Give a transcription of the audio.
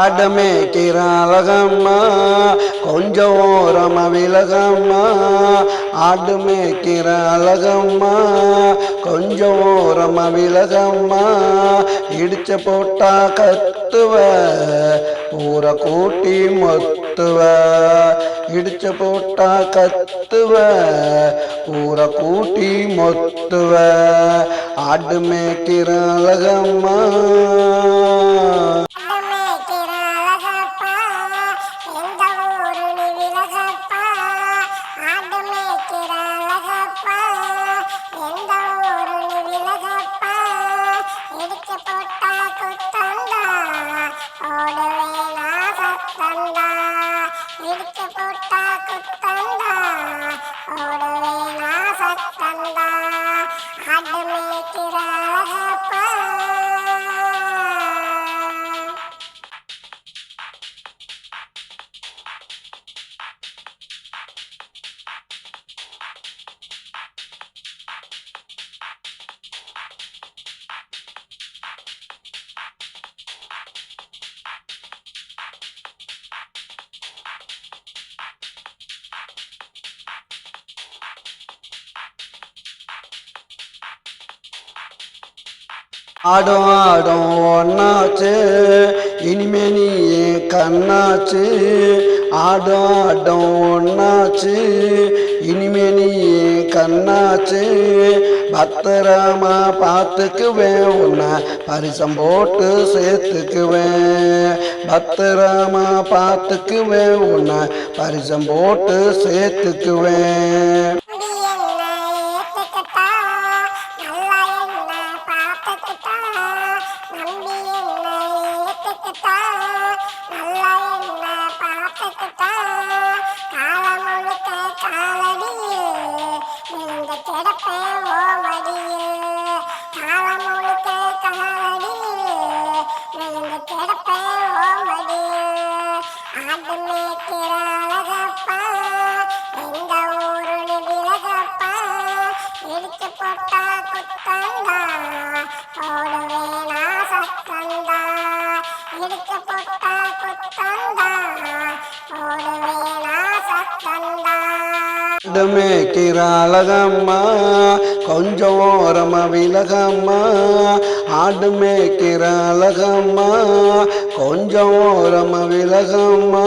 ஆடமேக்கிற அழகம்மா கொஞ்சம் ஓரம விலகம்மா. ஆடு மேய்க்கிற அழகம்மா கொஞ்சம் ஓரம விலகம்மா. இடிச்ச போட்டா கத்துவ ஊற கூட்டி மொத்துவ. இடிச்ச போட்டா கத்துவ ஊற கூட்டி மொத்துவ. ஆடு மேய்க்கிற அழகம்மா ஓடுவேனா சத்தந்தா. இடிச்சு போட்டா குத்தந்தா, ஓடுவேனா சத்தந்தா. ஆடுமேய்க்கிற அழகப்பா ஆடும் ஆடும் ஒன்னாச்சு இனிமே நீ என் கண்ணாச்சு. ஆடும் ஆடும் ஒன்னாச்சு இனிமே நீ என் கண்ணாச்சு. பத்திரமா பார்த்துக்குவேன் உன்னை பரிசம் போட்டு சேர்த்துக்குவேன். பத்திரமா பார்த்துக்குவேன் உன்னை பரிசம் போட்டு சேர்த்துக்குவேன். போட்டா குத்தந்தா ஓடுவேனா சத்தந்தா இடிச்சு போட்டா குத்தந்தா மேய்க்கிற அழகம்மா கொஞ்சம் ஓரமா விலகம்மா ஆடு மேய்க்கிற அழகம்மா கொஞ்சம் ஓரம விலகம்மா.